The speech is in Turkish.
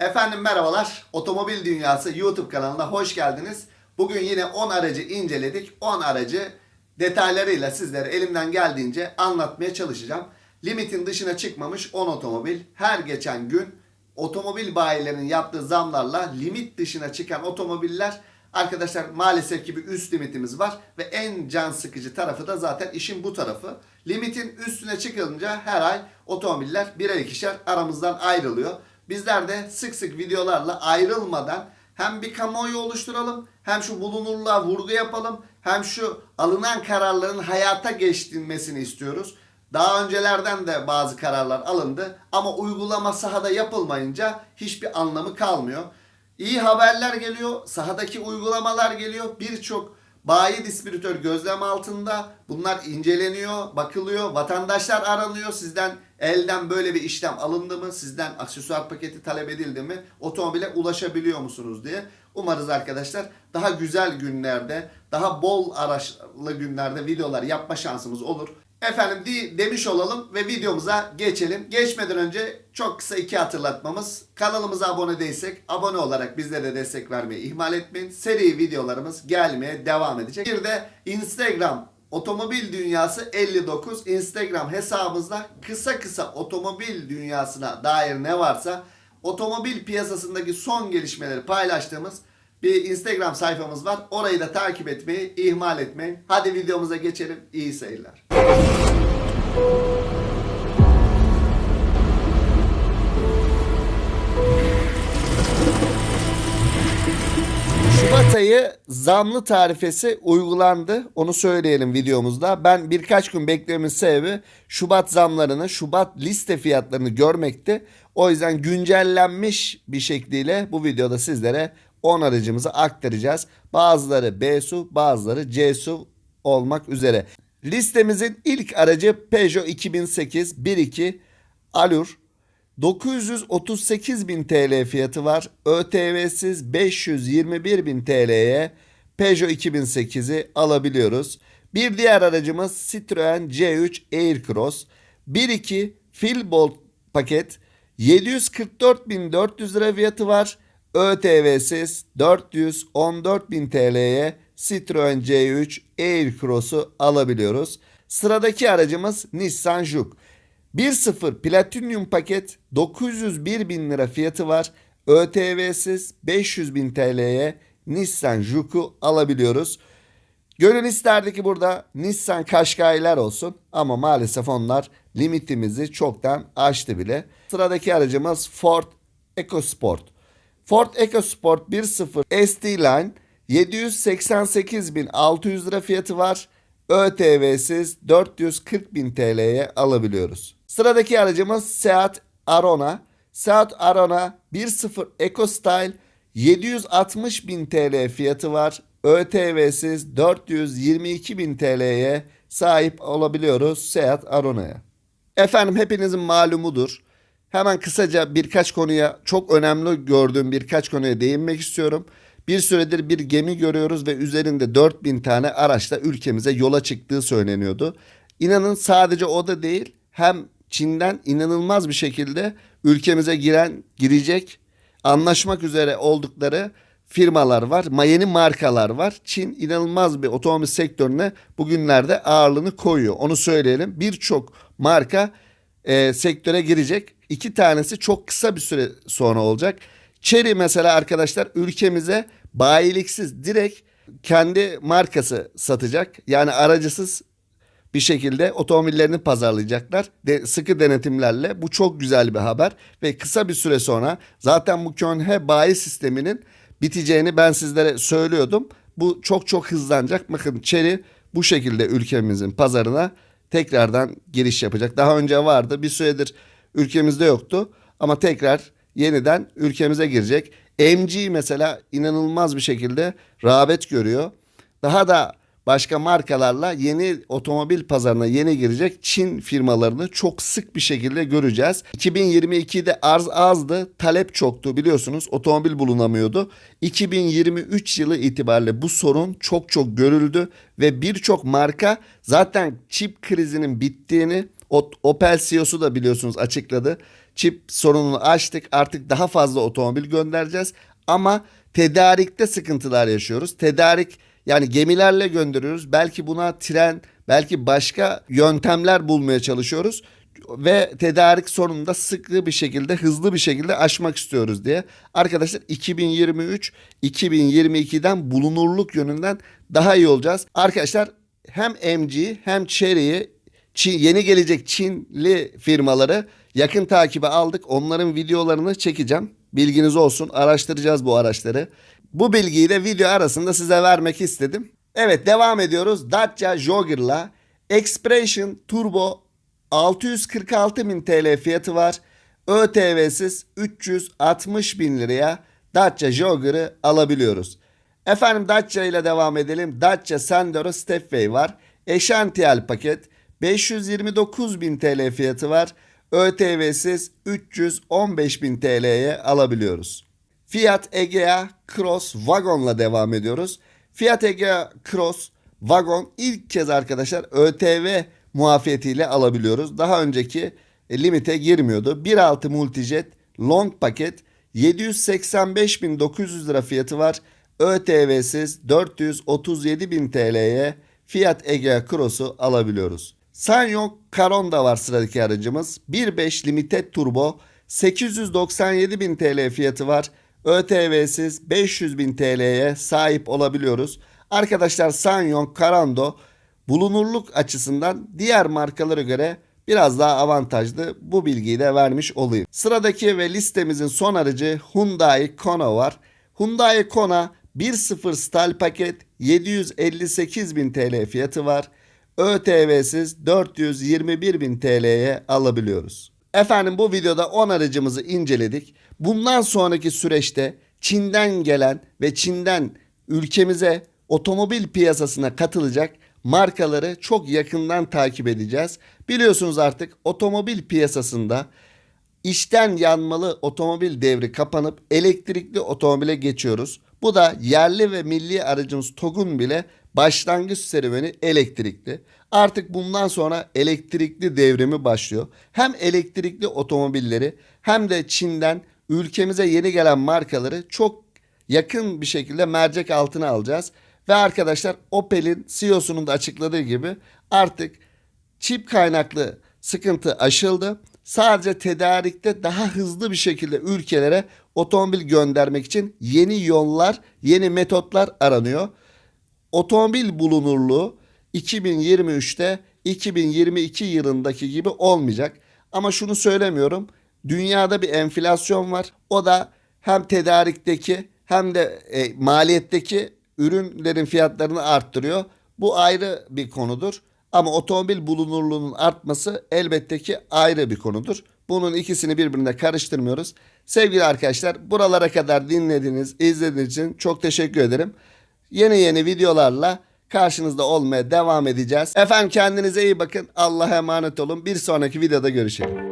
Efendim merhabalar. Otomobil Dünyası YouTube kanalına hoş geldiniz. Bugün yine 10 aracı inceledik. 10 aracı detaylarıyla sizlere elimden geldiğince anlatmaya çalışacağım. Limitin dışına çıkmamış 10 otomobil. Her geçen gün otomobil bayilerinin yaptığı zamlarla limit dışına çıkan otomobiller Arkadaşlar maalesef ki bir üst limitimiz var ve en can sıkıcı tarafı da zaten işin bu tarafı. Limitin üstüne çıkılınca her ay otomobiller birer ikişer aramızdan ayrılıyor. Bizler de sık sık videolarla ayrılmadan hem bir kamuoyu oluşturalım hem şu bulunurluğa vurgu yapalım hem şu alınan kararların hayata geçtirilmesini istiyoruz. Daha öncelerden de bazı kararlar alındı ama uygulama sahada yapılmayınca hiçbir anlamı kalmıyor. İyi haberler geliyor, sahadaki uygulamalar geliyor. Birçok bayi distribütör gözlem altında. Bunlar inceleniyor, bakılıyor. Vatandaşlar aranıyor. Sizden elden böyle bir işlem alındı mı? Sizden aksesuar paketi talep edildi mi? Otomobile ulaşabiliyor musunuz diye. Umarız arkadaşlar daha güzel günlerde, daha bol araçlı günlerde videolar yapma şansımız olur. Efendim di- demiş olalım ve videomuza geçelim. Geçmeden önce çok kısa iki hatırlatmamız. Kanalımıza abone değilsek abone olarak bizlere de destek vermeyi ihmal etmeyin. Seri videolarımız gelmeye devam edecek. Bir de Instagram Otomobil Dünyası 59 Instagram hesabımızda kısa kısa otomobil dünyasına dair ne varsa otomobil piyasasındaki son gelişmeleri paylaştığımız bir Instagram sayfamız var. Orayı da takip etmeyi ihmal etmeyin. Hadi videomuza geçelim. İyi seyirler. Şubat ayı zamlı tarifesi uygulandı. Onu söyleyelim videomuzda. Ben birkaç gün beklememin sebebi Şubat zamlarını, Şubat liste fiyatlarını görmekti. O yüzden güncellenmiş bir şekliyle bu videoda sizlere 10 aracımızı aktaracağız. Bazıları B su, bazıları C su olmak üzere. Listemizin ilk aracı Peugeot 2008 1.2 Allure. 938 bin TL fiyatı var. ÖTV'siz 521 bin TL'ye Peugeot 2008'i alabiliyoruz. Bir diğer aracımız Citroen C3 Aircross. 1.2 Filbolt paket 744.400 lira fiyatı var. ÖTV'siz 414.000 TL'ye Citroen C3 Aircross'u alabiliyoruz. Sıradaki aracımız Nissan Juke. 1.0 Platinum paket 901 bin lira fiyatı var. ÖTV'siz 500 bin TL'ye Nissan Juke'u alabiliyoruz. Gönül isterdi ki burada Nissan Qashqai'ler olsun ama maalesef onlar limitimizi çoktan aştı bile. Sıradaki aracımız Ford EcoSport. Ford EcoSport 1.0 ST Line 788.600 lira fiyatı var. ÖTV'siz 440.000 TL'ye alabiliyoruz. Sıradaki aracımız Seat Arona. Seat Arona 1.0 EcoStyle 760.000 TL fiyatı var. ÖTV'siz 422.000 TL'ye sahip olabiliyoruz Seat Arona'ya. Efendim hepinizin malumudur. Hemen kısaca birkaç konuya çok önemli gördüğüm birkaç konuya değinmek istiyorum. Bir süredir bir gemi görüyoruz ve üzerinde 4000 tane araçla ülkemize yola çıktığı söyleniyordu. İnanın sadece o da değil hem Çin'den inanılmaz bir şekilde ülkemize giren girecek anlaşmak üzere oldukları firmalar var. Yeni markalar var. Çin inanılmaz bir otomobil sektörüne bugünlerde ağırlığını koyuyor. Onu söyleyelim. Birçok marka e, sektöre girecek. İki tanesi çok kısa bir süre sonra olacak. Chery mesela arkadaşlar ülkemize bayiliksiz direkt kendi markası satacak. Yani aracısız bir şekilde otomobillerini pazarlayacaklar. De, sıkı denetimlerle. Bu çok güzel bir haber ve kısa bir süre sonra zaten bu Könhe bayi sisteminin biteceğini ben sizlere söylüyordum. Bu çok çok hızlanacak. Bakın Chery bu şekilde ülkemizin pazarına tekrardan giriş yapacak. Daha önce vardı. Bir süredir ülkemizde yoktu ama tekrar yeniden ülkemize girecek. MG mesela inanılmaz bir şekilde rağbet görüyor. Daha da başka markalarla yeni otomobil pazarına yeni girecek Çin firmalarını çok sık bir şekilde göreceğiz. 2022'de arz azdı, talep çoktu biliyorsunuz. Otomobil bulunamıyordu. 2023 yılı itibariyle bu sorun çok çok görüldü ve birçok marka zaten çip krizinin bittiğini Opel CEO'su da biliyorsunuz açıkladı. çip sorununu açtık. Artık daha fazla otomobil göndereceğiz. Ama tedarikte sıkıntılar yaşıyoruz. Tedarik yani gemilerle gönderiyoruz. Belki buna tren, belki başka yöntemler bulmaya çalışıyoruz ve tedarik sorununu da sıklı bir şekilde, hızlı bir şekilde aşmak istiyoruz diye. Arkadaşlar 2023 2022'den bulunurluk yönünden daha iyi olacağız. Arkadaşlar hem MG hem Chery'yi Çin, yeni gelecek Çinli firmaları yakın takibe aldık. Onların videolarını çekeceğim. Bilginiz olsun. Araştıracağız bu araçları. Bu bilgiyi de video arasında size vermek istedim. Evet devam ediyoruz. Dacia Jogger'la Expression Turbo 646 bin TL fiyatı var. ÖTV'siz 360 bin liraya Dacia Jogger'ı alabiliyoruz. Efendim Dacia ile devam edelim. Dacia Sandero Stepway var. Eşantiyel paket 529 bin TL fiyatı var. ÖTV'siz 315 bin TL'ye alabiliyoruz. Fiat Egea Cross Wagon'la devam ediyoruz. Fiat Egea Cross Wagon ilk kez arkadaşlar ÖTV muafiyetiyle alabiliyoruz. Daha önceki e, limite girmiyordu. 1.6 Multijet Long paket 785.900 lira fiyatı var. ÖTV'siz 437.000 TL'ye Fiat Egea Cross'u alabiliyoruz. Sanyong Karon da var sıradaki aracımız. 1.5 Limited Turbo 897.000 TL fiyatı var. ÖTV'siz 500.000 TL'ye sahip olabiliyoruz. Arkadaşlar Sanyong Karando bulunurluk açısından diğer markalara göre biraz daha avantajlı. Bu bilgiyi de vermiş olayım. Sıradaki ve listemizin son aracı Hyundai Kona var. Hyundai Kona 1.0 stal paket 758 bin TL fiyatı var. ÖTV'siz 421 bin TL'ye alabiliyoruz. Efendim bu videoda 10 aracımızı inceledik. Bundan sonraki süreçte Çin'den gelen ve Çin'den ülkemize otomobil piyasasına katılacak markaları çok yakından takip edeceğiz. Biliyorsunuz artık otomobil piyasasında içten yanmalı otomobil devri kapanıp elektrikli otomobile geçiyoruz. Bu da yerli ve milli aracımız TOG'un bile başlangıç serüveni elektrikli. Artık bundan sonra elektrikli devrimi başlıyor. Hem elektrikli otomobilleri hem de Çin'den ülkemize yeni gelen markaları çok yakın bir şekilde mercek altına alacağız. Ve arkadaşlar Opel'in CEO'sunun da açıkladığı gibi artık çip kaynaklı sıkıntı aşıldı. Sadece tedarikte daha hızlı bir şekilde ülkelere otomobil göndermek için yeni yollar, yeni metotlar aranıyor. Otomobil bulunurluğu 2023'te 2022 yılındaki gibi olmayacak. Ama şunu söylemiyorum. Dünyada bir enflasyon var. O da hem tedarikteki hem de e, maliyetteki ürünlerin fiyatlarını arttırıyor. Bu ayrı bir konudur. Ama otomobil bulunurluğunun artması elbette ki ayrı bir konudur. Bunun ikisini birbirine karıştırmıyoruz. Sevgili arkadaşlar buralara kadar dinlediğiniz, izlediğiniz için çok teşekkür ederim. Yeni yeni videolarla karşınızda olmaya devam edeceğiz. Efendim kendinize iyi bakın. Allah'a emanet olun. Bir sonraki videoda görüşelim.